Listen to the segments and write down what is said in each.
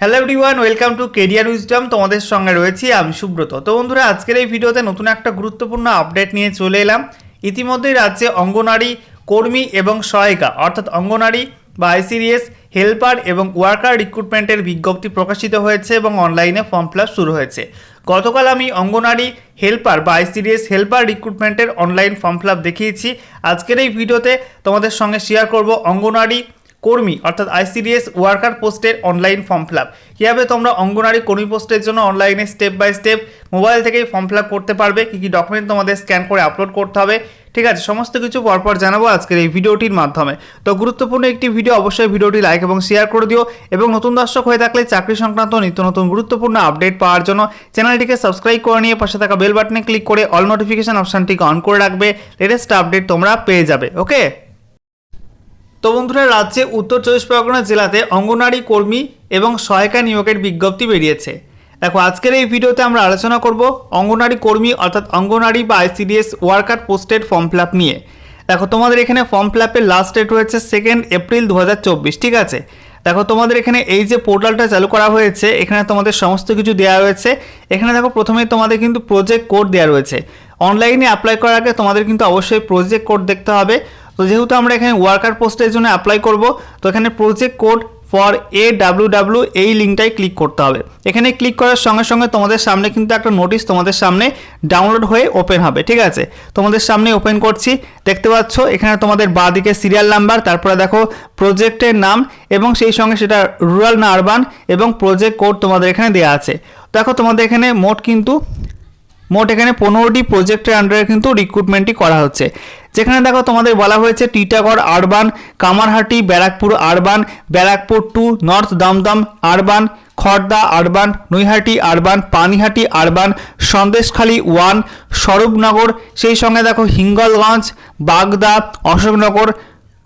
Hello everyone welcome to career wisdom তোমাদের সঙ্গে রয়েছি আমি সুব্রত। তো বন্ধুরা, আজকের এই ভিডিওতে নতুন একটা গুরুত্বপূর্ণ আপডেট নিয়ে চলে এলাম। ইতিমধ্যেই রাজ্যে অঙ্গনারী কর্মী এবং সহায়িকা, অর্থাৎ অঙ্গনারী বা আইসিডিএস হেল্পার এবং ওয়ার্কার রিক্রুটমেন্টের বিজ্ঞপ্তি প্রকাশিত হয়েছে এবং অনলাইনে ফর্ম ফিল শুরু হয়েছে। গতকাল আমি অঙ্গনারী হেল্পার বা আইসিডিএস হেল্পার রিক্রুটমেন্টের অনলাইন ফর্ম ফিল দেখিয়েছি। আজকের এই ভিডিওতে তোমাদের সঙ্গে শেয়ার করব অঙ্গনারী কর্মী, অর্থাৎ আইসিডিএস ওয়ার্কার পোস্টের অনলাইন ফর্ম ফিল আপ কীভাবে তোমরা অঙ্গনারী কর্মী পোস্টের জন্য অনলাইনে স্টেপ বাই স্টেপ মোবাইল থেকেই ফর্ম ফিল আপ করতে পারবে, কী কী ডকুমেন্ট তোমাদের স্ক্যান করে আপলোড করতে হবে, ঠিক আছে? সমস্ত কিছু পরপর জানাব আজকের এই ভিডিওটির মাধ্যমে। তো গুরুত্বপূর্ণ একটি ভিডিও অবশ্যই ভিডিওটি লাইক এবং শেয়ার করে দিও, এবং নতুন দর্শক হয়ে থাকলে চাকরি সংক্রান্ত নিত্য নতুন গুরুত্বপূর্ণ আপডেট পাওয়ার জন্য চ্যানেলটিকে সাবস্ক্রাইব করে নিয়ে পাশে থাকা বেল বাটনে ক্লিক করে অল নোটিফিকেশন অপশানটিকে অন করে রাখবে লেটেস্ট আপডেট তোমরা পেয়ে যাবে ওকে তো বন্ধুরা রাজ্যে উত্তর চব্বিশ পরগনা জেলাতে অঙ্গনারী কর্মী এবং সহায়িকা নিয়োগের বিজ্ঞপ্তি বেরিয়েছে। দেখো, আজকের এই ভিডিওতে আমরা আলোচনা করব অঙ্গনারী কর্মী অর্থাৎ অঙ্গনারী বা ICDS worker posted form fill নিয়ে। দেখো, তোমাদের এখানে ফর্ম ফিল আপের লাস্ট ডেট রয়েছে সেকেন্ড এপ্রিল দু হাজার চব্বিশ, ঠিক আছে? দেখো, তোমাদের এখানে এই যে পোর্টালটা চালু করা হয়েছে, এখানে তোমাদের সমস্ত কিছু দেওয়া রয়েছে। এখানে দেখো, প্রথমে তোমাদের কিন্তু প্রজেক্ট কোড দেওয়া রয়েছে। অনলাইনে অ্যাপ্লাই করার আগে তোমাদের কিন্তু অবশ্যই প্রজেক্ট কোড দেখতে হবে। তো যেহেতু আমরা এখানে ওয়ার্কার পোস্টের জন্য অ্যাপ্লাই করব, তো এখানে project code for A W W এই লিঙ্কটাই ক্লিক করতে হবে। এখানে ক্লিক করার সঙ্গে সঙ্গে তোমাদের সামনে কিন্তু একটা নোটিশ তোমাদের সামনে ডাউনলোড হয়ে ওপেন হবে, ঠিক আছে? তোমাদের সামনে ওপেন করছি, দেখতে পাচ্ছ, এখানে তোমাদের বাঁ দিকে সিরিয়াল নাম্বার তারপরে দেখো প্রজেক্টের নাম এবং সেই সঙ্গে সেটা রুরাল না আরবান এবং প্রজেক্ট কোড তোমাদের এখানে দেওয়া আছে। দেখো তোমাদের এখানে মোট কিন্তু মোট এখানে পনেরোটি প্রজেক্টের আন্ডারে কিন্তু রিক্রুটমেন্টই করা হচ্ছে। যেখানে দেখো তোমাদের বলা হয়েছে Titagarh urban Kamarhati, Barrackpore urban Barrackpore two north Dumdum urban Khardah urban Naihati urban Panihati urban Sandeshkhali one Swarupnagar, সেই সঙ্গে দেখো Hingalganj, Bagda, Ashoknagar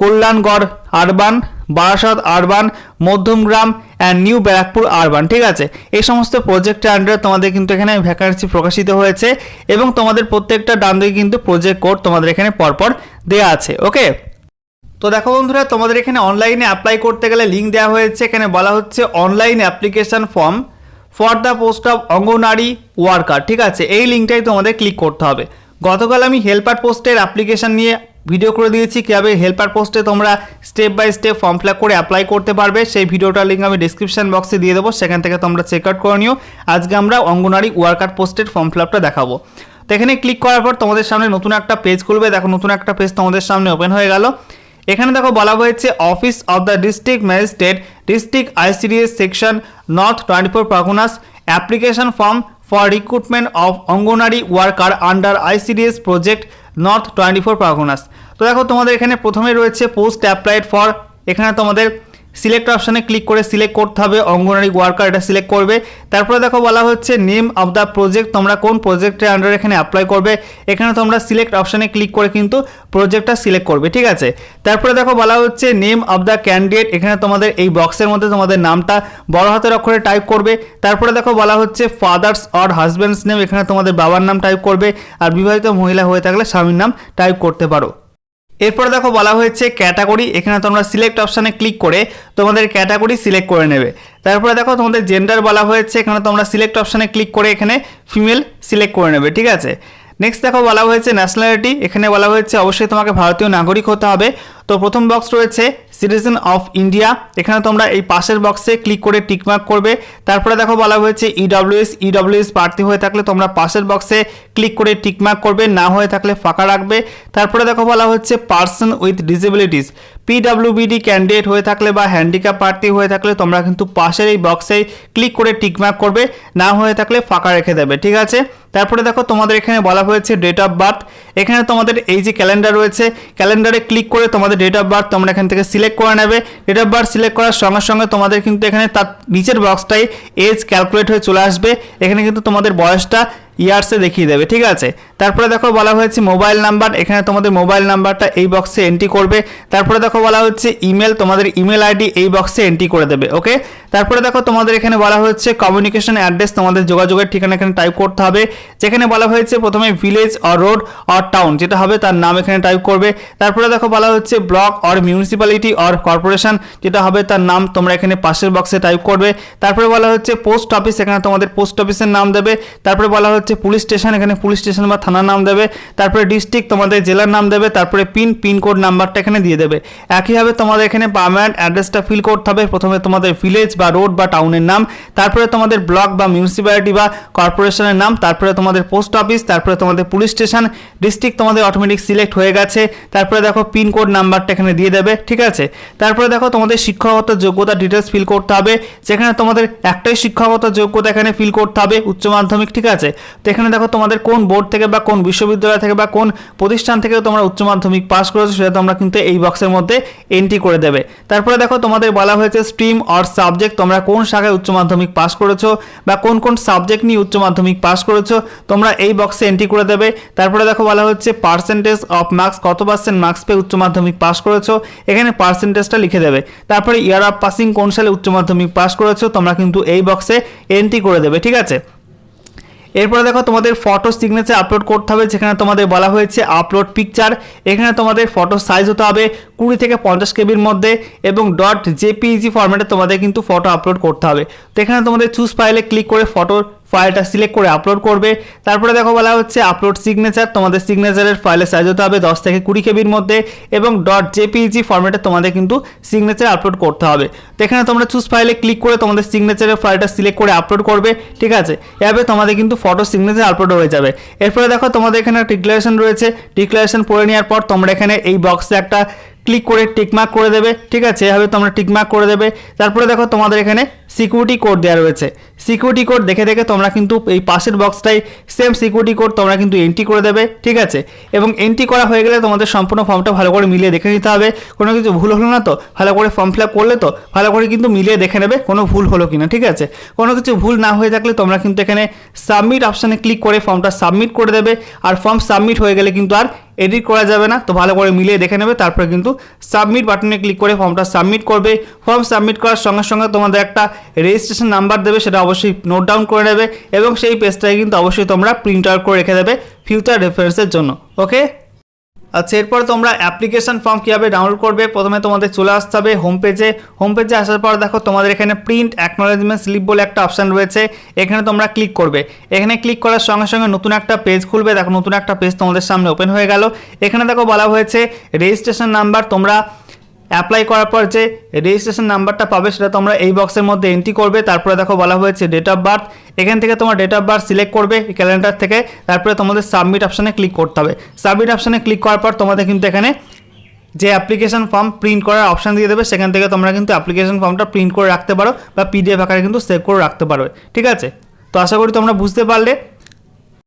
Kalyangarh urban, Barasat urban, Madhyamgram and new Barrackpore urban, ঠিক আছে? এই সমস্ত প্রজেক্টের আন্ডারে তোমাদের কিন্তু এখানে ভ্যাকান্সি প্রকাশিত হয়েছে এবং তোমাদের প্রত্যেকটা ডান দিকে কিন্তু প্রজেক্ট কোড তোমাদের এখানে পরপর দেওয়া আছে ওকে তো দেখো বন্ধুরা, তোমাদের এখানে অনলাইনে অ্যাপ্লাই করতে গেলে লিঙ্ক দেওয়া হয়েছে। এখানে বলা হচ্ছে online application form for the post of Anganwadi worker ঠিক আছে? এই লিঙ্কটাই তোমাদের ক্লিক করতে হবে। গতকাল আমি হেল্পার পোস্টের অ্যাপ্লিকেশন নিয়ে ভিডিও করে দিয়েছি, কীভাবে হেল্পার পোস্টে তোমরা step by step form fill করে অ্যাপ্লাই করতে পারবে, সেই ভিডিওটার লিঙ্ক আমি ডিসক্রিপশন বক্সে দিয়ে দেবো, সেখান থেকে তোমরা চেক আউট করে নিও। আজকে আমরা অঙ্গনারী ওয়ার্কার পোস্টের ফর্ম ফিল দেখাবো। তো এখানে ক্লিক করার পর তোমাদের সামনে নতুন একটা পেজ খুলবে, দেখো নতুন একটা পেজ তোমাদের সামনে ওপেন হয়ে গেল। এখানে দেখো বলা হয়েছে office of the district magistrate district ICDS section north twenty four Parganas application form for recruitment of Anganwadi worker under ICDS project north twenty four Parganas তো দেখো তোমাদের এখানে প্রথমে রয়েছে পোস্ট অ্যাপ্লাইড ফর এখানে তোমাদের সিলেক্ট অপশানে ক্লিক করে সিলেক্ট করতে হবে, অঙ্গনারী ওয়ার্কার এটা সিলেক্ট করবে। তারপরে দেখো বলা হচ্ছে নেম অফ দ্য প্রজেক্ট তোমরা কোন প্রজেক্টের আন্ডারে এখানে অ্যাপ্লাই করবে। এখানে তোমরা সিলেক্ট অপশানে ক্লিক করে কিন্তু প্রজেক্টটা সিলেক্ট করবে, ঠিক আছে? তারপরে দেখো বলা হচ্ছে নেম অফ দ্য ক্যান্ডিডেট এখানে তোমাদের এই বক্সের মধ্যে তোমাদের নামটা বড় হাতের অক্ষরে টাইপ করবে। তারপরে দেখো বলা হচ্ছে ফাদার্স অর হাজব্যান্ডস নেম এখানে তোমাদের বাবার নাম টাইপ করবে। আর বিবাহিত মহিলা হয়ে থাকলে স্বামীর নাম টাইপ করতে পারো। এরপরে দেখো বলা হয়েছে ক্যাটাগরি, এখানে তোমরা সিলেক্ট অপশানে ক্লিক করে তোমাদের ক্যাটাগরি সিলেক্ট করে নেবে। তারপরে দেখো তোমাদের জেন্ডার বলা হয়েছে, এখানে তোমরা সিলেক্ট অপশানে ক্লিক করে এখানে ফিমেল সিলেক্ট করে নেবে, ঠিক আছে? নেক্সট দেখো বলা হয়েছে ন্যাশনালিটি এখানে বলা হয়েছে অবশ্যই তোমাকে ভারতীয় নাগরিক হতে হবে। তো প্রথম বক্স রয়েছে সিটিজেন অফ ইন্ডিয়া। এখানে তোমরা এই পাশের বক্সে ক্লিক করে টিকমার্ক করবে। তারপরে দেখো বলা হয়েছে ইডব্লিউএস ইডব্লিউএস প্রার্থী হয়ে থাকলে তোমরা পাশের বক্সে ক্লিক করে টিকমার্ক করবে, না হয়ে থাকলে ফাঁকা রাখবে। তারপরে দেখো বলা হচ্ছে person with disabilities PWBD candidate হয়ে থাকলে বা হ্যান্ডিক্যাপ প্রার্থী হয়ে থাকলে তোমরা কিন্তু পাশের এই বক্সে ক্লিক করে টিকমার্ক করবে, না হয়ে থাকলে ফাঁকা রেখে দেবে। ঠিক আছে? তারপরে দেখো তোমাদের এখানে বলা হয়েছে ডেট অফ বার্থ এখানে তোমাদের এই যে ক্যালেন্ডার রয়েছে ক্যালেন্ডারে ক্লিক করে তোমাদের ডেট অফ বার্থ তোমরা এখান থেকে সিলেক্ট করে নেবে। ডেট অফ বার্থ সিলেক্ট করার সঙ্গে সঙ্গে তোমাদের কিন্তু এখানে তার নিচের বক্সটাই এজ ক্যালকুলেট হয়ে চলে আসবে। এখানে কিন্তু তোমাদের বয়সটা ইয়ার্সে দেখিয়ে দেবে, ঠিক আছে? তারপরে দেখো বলা হয়েছে মোবাইল নাম্বার, এখানে তোমাদের মোবাইল নাম্বারটা এই বক্সে এন্ট্রি করবে। তারপরে দেখো বলা হচ্ছে ইমেল তোমাদের ইমেল আইডি এই বক্সে এন্ট্রি করে দেবে ওকে তারপরে দেখো তোমাদের এখানে বলা হচ্ছে কমিউনিকেশন অ্যাড্রেস তোমাদের যোগাযোগের ঠিকানা এখানে টাইপ করতে হবে। যেখানে বলা হয়েছে প্রথমে village or road or town যেটা হবে তার নাম এখানে টাইপ করবে। তারপরে দেখো বলা হচ্ছে block or municipality or corporation যেটা হবে তার নাম তোমরা এখানে পাশের বক্সে টাইপ করবে। তারপরে বলা হচ্ছে পোস্ট অফিস এখানে তোমাদের পোস্ট অফিসের নাম দেবে। তারপরে বলা পুলিশ স্টেশন, এখানে পুলিশ স্টেশন বা থানার নাম দেবে, তারপরে ডিস্ট্রিক্ট তোমাদের জেলার নাম দেবে, তারপরে পিন পিনকোড নাম্বারটা এখানে দিয়ে দেবে। একইভাবে তোমাদের এখানে পারমানেন্ট অ্যাড্রেসটা ফিল করতে হবে, প্রথমে তোমাদের ভিলেজ বা রোড বা টাউনের নাম, তারপরে তোমাদের ব্লক বা মিউনিসিপ্যালিটি বা কর্পোরেশনের নাম, তারপরে তোমাদের পোস্ট অফিস তারপরে তোমাদের পুলিশ স্টেশন ডিস্ট্রিক্ট তোমাদের অটোমেটিক সিলেক্ট হয়ে গেছে, তারপরে দেখো পিনকোড নাম্বারটা এখানে দিয়ে দেবে, ঠিক আছে? তারপরে দেখো তোমাদের শিক্ষাগত যোগ্যতা ডিটেলস ফিল করতে হবে, যেখানে তোমাদের একটাই শিক্ষাগত যোগ্যতা এখানে ফিল করতে হবে, উচ্চ মাধ্যমিক, ঠিক আছে? এখানে দেখো তোমাদের কোন বোর্ড থেকে বা কোন বিশ্ববিদ্যালয় থেকে বা কোন প্রতিষ্ঠান থেকে তোমরা উচ্চ মাধ্যমিক পাস করেছ সেটা তোমরা কিন্তু এই বক্সের মধ্যে এন্ট্রি করে দেবে। তারপরে দেখো তোমাদের বলা হয়েছে স্ট্রিম অর সাবজেক্ট তোমরা কোন শাখায় উচ্চ মাধ্যমিক পাস করেছ বা কোন কোন সাবজেক্ট নিয়ে উচ্চ মাধ্যমিক পাস করেছ, তোমরা এই বক্সে এন্ট্রি করে দেবে। তারপরে দেখো বলা হচ্ছে পার্সেন্টেজ অফ মার্কস কত পার্সেন্ট মার্কস পেয়ে উচ্চ মাধ্যমিক পাস করেছ, এখানে পার্সেন্টেজটা লিখে দেবে। তারপরে ইয়ার অফ পাসিং কোন সালে উচ্চ মাধ্যমিক পাস করেছ, তোমরা কিন্তু এই বক্সে এন্ট্রি করে দেবে, ঠিক আছে? এরপরে দেখো তোমাদের ফটো সিগনেচার আপলোড করতে হবে, যেখানে তোমাদের বলা হয়েছে আপলোড পিকচার এখানে তোমাদের ফটো সাইজ হতে হবে কুড়ি থেকে পঞ্চাশ কেবির মধ্যে এবং ডট জেপিজি ফরম্যাটে তোমাদের কিন্তু ফটো আপলোড করতে হবে। তো এখানে তোমাদের চুজ ফাইলে ক্লিক করে ফটোর ফাইলটা সিলেক্ট করে আপলোড করবে। তারপরে দেখো বলা হচ্ছে আপলোড সিগনেচার তোমাদের সিগনেচারের ফাইলে সাইজ হতে হবে দশ থেকে কুড়ি কেবির মধ্যে এবং ডট জেপিইজি ফরম্যাটে তোমাদের কিন্তু সিগনেচার আপলোড করতে হবে। তো এখানে তোমরা চুজ ফাইলে ক্লিক করে তোমাদের সিগনেচারের ফাইলটা সিলেক্ট করে আপলোড করবে, ঠিক আছে? এভাবে তোমাদের কিন্তু ফটো সিগনেচার আপলোড হয়ে যাবে। এরপরে দেখো তোমাদের এখানে ডিক্লারেশন রয়েছে। ডিক্লারেশন পড়ে নেওয়ার পর তোমরা এখানে এই বক্সে একটা ক্লিক করে টিকমার্ক করে দেবে, ঠিক আছে? এভাবে তোমরা টিকমার্ক করে দেবে। তারপরে দেখো তোমাদের এখানে সিকিউরিটি কোড দেওয়া রয়েছে। সিকিউরিটি কোড দেখে দেখে তোমরা কিন্তু এই পাশের বক্সটাই সেম সিকিউরিটি কোড তোমরা কিন্তু এন্ট্রি করে দেবে, ঠিক আছে? এবং এন্ট্রি করা হয়ে গেলে তোমাদের সম্পূর্ণ ফর্মটা ভালো করে মিলিয়ে দেখে নিতে হবে। কোনো কিছু ভুল হলো না তো? ভালো করে ফর্ম ফিল করলে তো ভালো করে কিন্তু মিলিয়ে দেখে নেবে কোনো ভুল হলো কিনা, ঠিক আছে? কোনো কিছু ভুল না হয়ে থাকলে তোমরা কিন্তু এখানে সাবমিট অপশানে ক্লিক করে ফর্মটা সাবমিট করে দেবে। আর ফর্ম সাবমিট হয়ে গেলে কিন্তু আর এডিট করা যাবে না, তো ভালো করে মিলিয়ে দেখে নেবে, তারপরে কিন্তু সাবমিট বাটনে ক্লিক করে ফর্মটা সাবমিট করবে। ফর্ম সাবমিট করার সঙ্গে সঙ্গে তোমাদের একটা রেজিস্ট্রেশন নাম্বার দেবে, সেটা অবশ্যই নোট ডাউন করে নেবে এবং সেই পেজটাকে কিন্তু অবশ্যই তোমরা প্রিন্ট আউট করে রেখে দেবে ফিউচার রেফারেন্সের জন্য ওকে আচ্ছা এরপর তোমরা অ্যাপ্লিকেশন ফর্ম কীভাবে ডাউনলোড করবে? প্রথমে তোমাদের চলে আসতে হবে হোম পেজে হোম পেজে আসার পর দেখো, তোমাদের এখানে প্রিন্ট অ্যাকনোলেজমেন্ট স্লিপ বলে একটা অপশান রয়েছে। এখানে তোমরা ক্লিক করবে। এখানে ক্লিক করার সঙ্গে সঙ্গে নতুন একটা পেজ খুলবে। দেখো, নতুন একটা পেজ তোমাদের সামনে ওপেন হয়ে গেল। এখানে দেখো বলা হয়েছে রেজিস্ট্রেশন নাম্বার তোমরা অ্যাপ্লাই করার পর যে রেজিস্ট্রেশন নাম্বারটা পাবে সেটা তোমরা এই বক্সের মধ্যে এন্ট্রি করবে। তারপরে দেখো বলা হয়েছে ডেট অফ বার্থ এখান থেকে তোমার ডেট অফ বার্থ সিলেক্ট করবে ক্যালেন্ডার থেকে। তারপরে তোমাদের সাবমিট অপশানে ক্লিক করতে হবে। সাবমিট অপশানে ক্লিক করার পর তোমাদের কিন্তু এখানে যে অ্যাপ্লিকেশন ফর্ম প্রিন্ট করার অপশান দিয়ে দেবে, সেখান থেকে তোমরা কিন্তু অ্যাপ্লিকেশন ফর্মটা প্রিন্ট করে রাখতে পারো বা পিডিএফ আকারে কিন্তু সেভ করে রাখতে পারো। ঠিক আছে? তো আশা করি তোমরা বুঝতে পারলে।